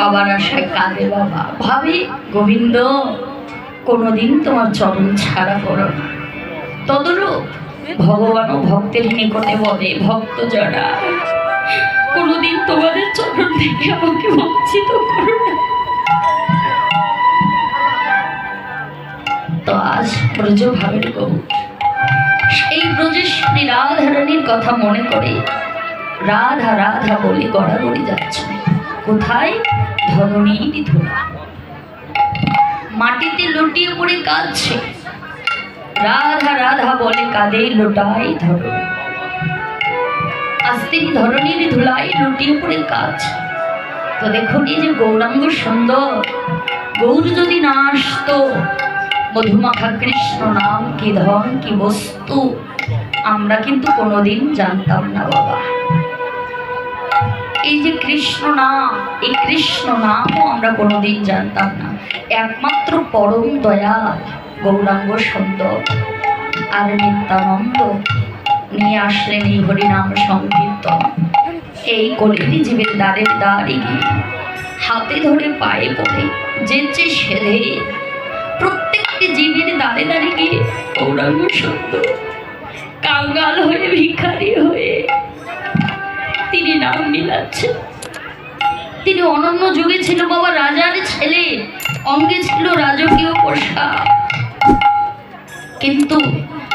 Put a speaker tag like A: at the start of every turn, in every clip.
A: পাবার আশায় কাঁদে বাবা। ভাবি, গোবিন্দ, কোনোদিন তোমার চরণ ছাড়া করো না। তদরূপ ভগবানও ভক্তের নিকটে বলে, ভক্ত যারা, কোনোদিন তোমাদের চরণ থেকে আমাকে বঞ্চিত করো না। তো আজ ব্রজ ভাবের গৌ সেই ব্রজেশ্বরী রাধারানীর কথা মনে করে রাধা রাধা বলে গড়াগড়ি যাচ্ছে। কোথায়? ধরণীর ধরা। মাটিতে লুটিয়ে পড়ে কাঁদছে। রাধা রাধা বলে কাঁদে লোটাই ধরো। আজ ধরণীর ধুলাই লুটিয়ে পড়ে তো দেখুন এই যে গৌরাঙ্গ সুন্দর, গৌর যদি না আসতো, মধুমাখা কৃষ্ণ নাম কি ধন কি বস্তু, আমরা কিন্তু কোনোদিন জানতাম না বাবা। এই যে কৃষ্ণ নাম, এই কৃষ্ণ নামও আমরা কোনোদিন জানতাম না। একমাত্র পরম দয়াল গৌরাঙ্গ সুন্দর আর নিত্যানন্দ। নিয়ে আসলেন এই হরিনাম সংকীর্তন। এই কলিটি জীবের দ্বারের দ্বারে গিয়ে হাতে ধরে পায়ে পড়ে যেচে সেধে প্রত্যেকটি জীবের দ্বারে দাঁড়িয়ে গৌরাঙ্গ সুন্দর কাঙ্গাল হয়ে ভিখারি হয়ে তিনি নাম মিলাচ্ছেন তিনি অনন্য যুগে ছিল বাবা রাজার ছেলে। অঙ্গে ছিল রাজকীয় পোশাক। কিন্তু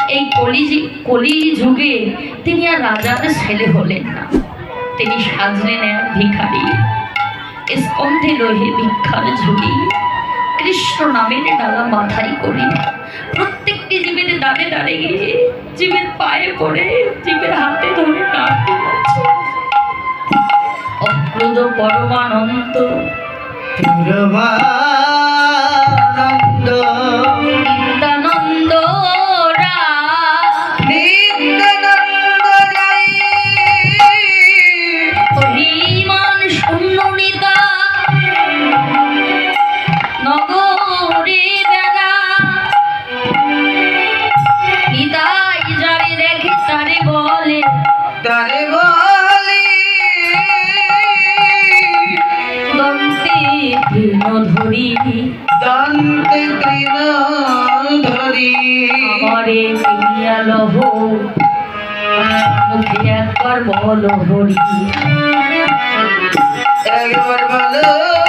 A: এই কলি কলি যুগে তিনি আর রাজার ছেলে হলেন না। তিনি সাজলেন এক ভিখারি। স্কন্ধে লোহে ভিক্ষার ঝুলি। কৃষ্ণ নামের ডালা মাথায় করি। প্রত্যেকটি জীবের দাঁড়ে দাঁড়ে গিয়ে জীবের পায়ে পড়ে, জীবের হাতে ধরে দিচ্ছে অক্রোধ পরমানন্দ
B: পরমানন্দ
A: মুখে একবার বল হরি
B: একবার বলো।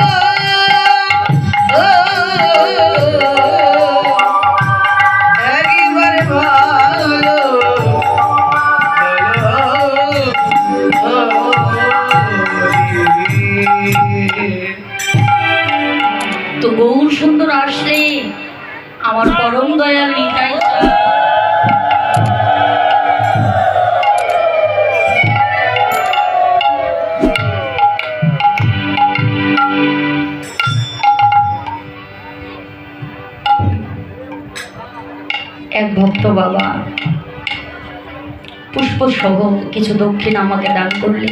A: ভক্ত বাবা। পুষ্প সহ কিছু দক্ষিণ আমাকে দান করলে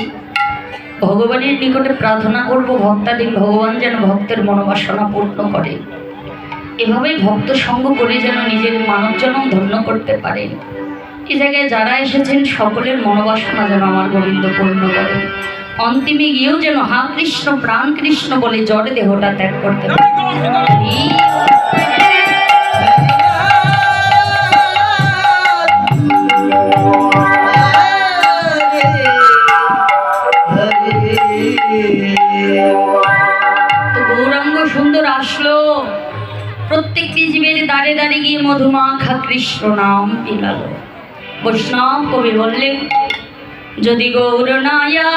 A: ভগবানের নিকটে প্রার্থনা করব ভক্তাদিন ভগবান যেন ভক্তের মনোবাসনা পূর্ণ করে। এভাবেই ভক্ত সঙ্গ করে যেন নিজের মানব জনম ধন্য করতে পারেন এই জায়গায় যারা এসেছেন, সকলের মনোবাসনা যেন আমার গোবিন্দ পূর্ণ করেন অন্তিমে গিয়েও যেন হা কৃষ্ণ, প্রাণ কৃষ্ণ বলে জড়ে দেহটা ত্যাগ করতে পারে। জীবের দাঁড়ে দাঁড়ে গিয়ে মধুমাখা কৃষ্ণ নাম পিলাল। বৈষ্ণব কবি বললেন যদি গৌর নায়া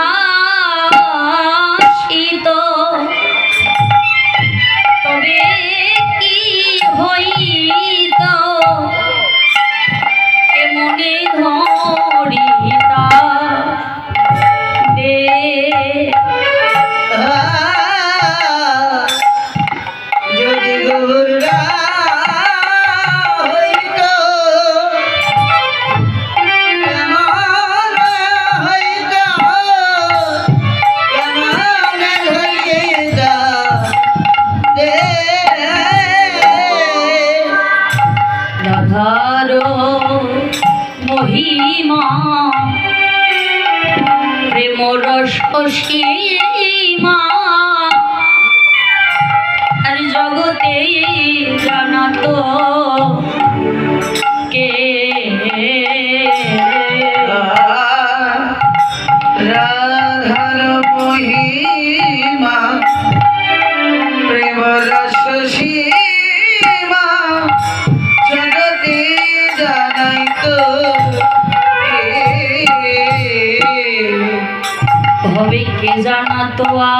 B: তোয়া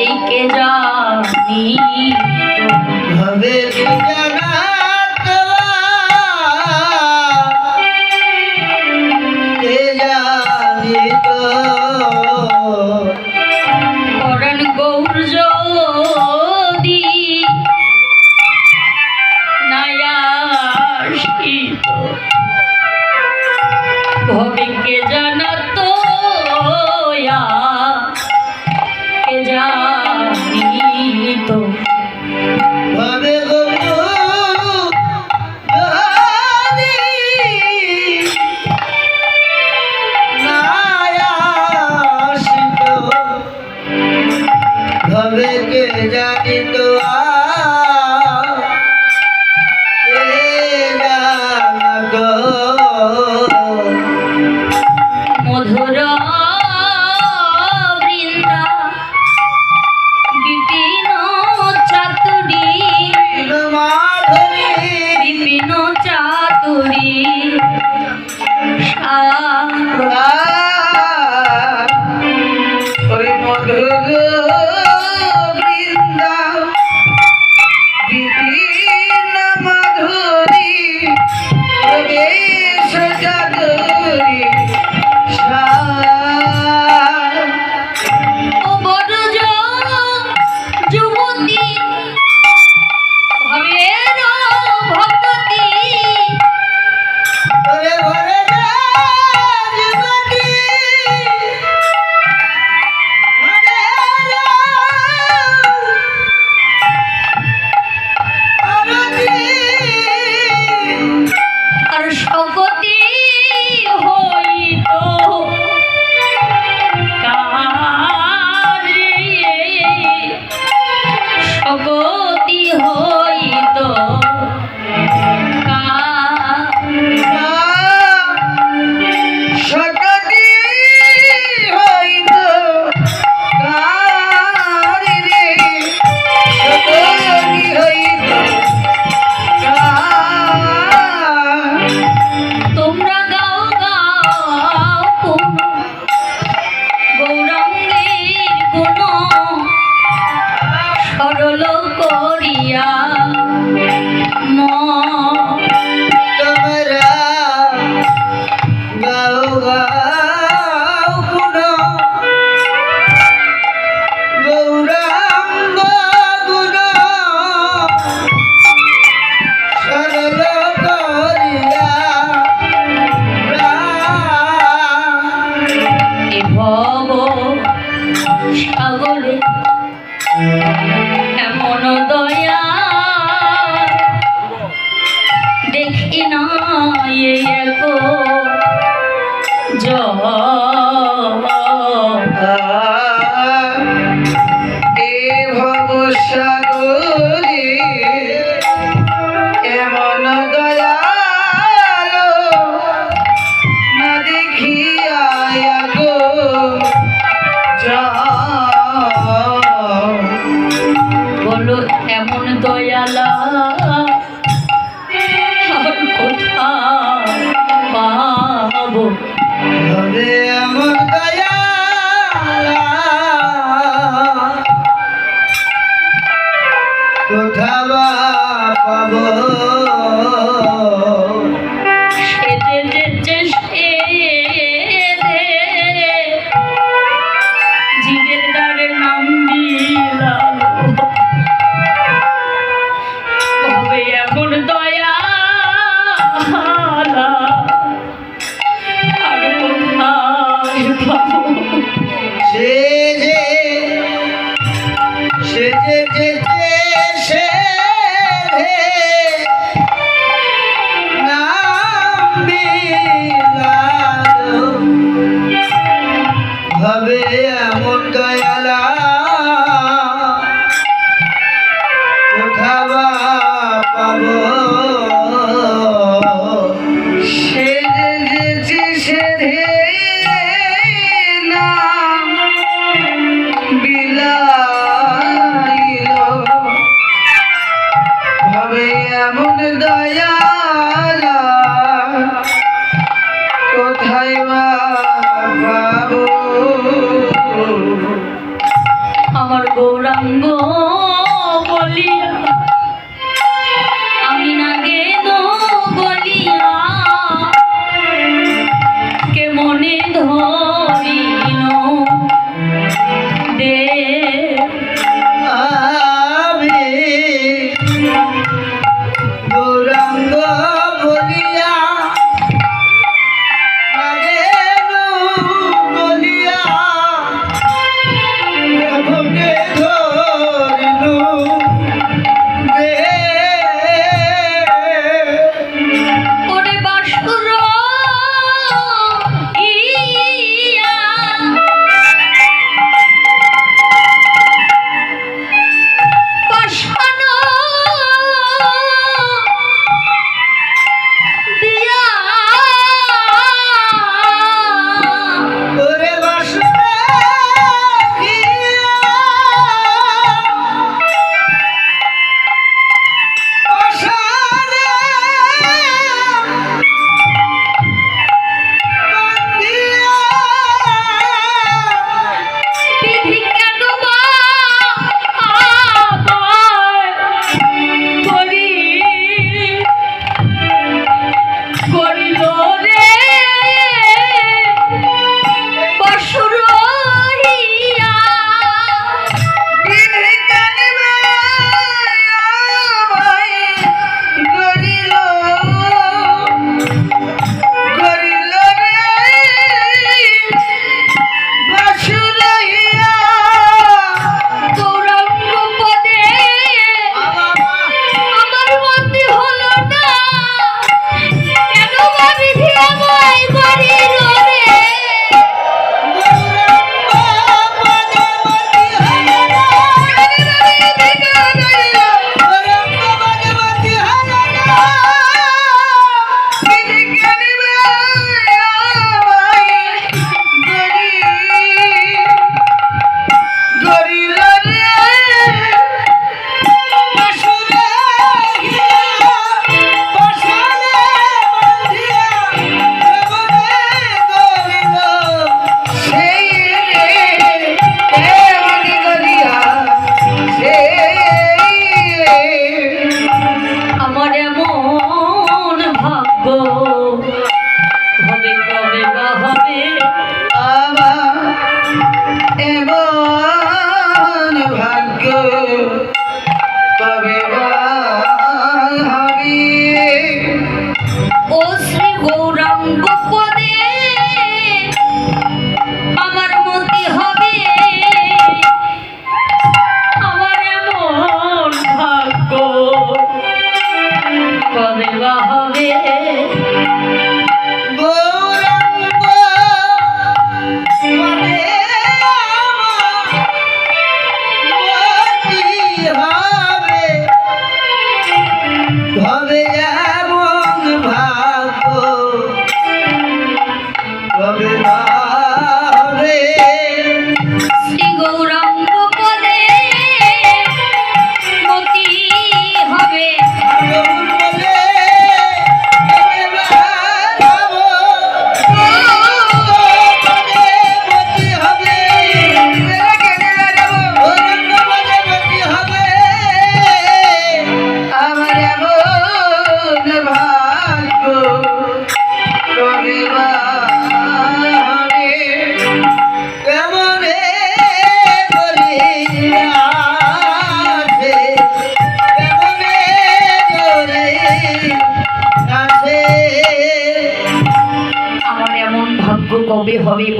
B: এইকে
A: জানি
C: ভাবে
A: এমন দয়া দেখি না
C: জয় মন দয়ালা
A: গৌরাঙ্গ বলিয়া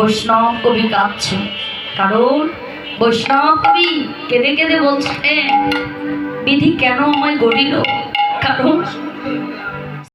A: বৈষ্ণব কবি কাঁদছে। কারণ বৈষ্ণব কবি কেঁদে কেঁদে বলছে হ্যাঁ, বিধি কেন আমায় গড়িল? কারণ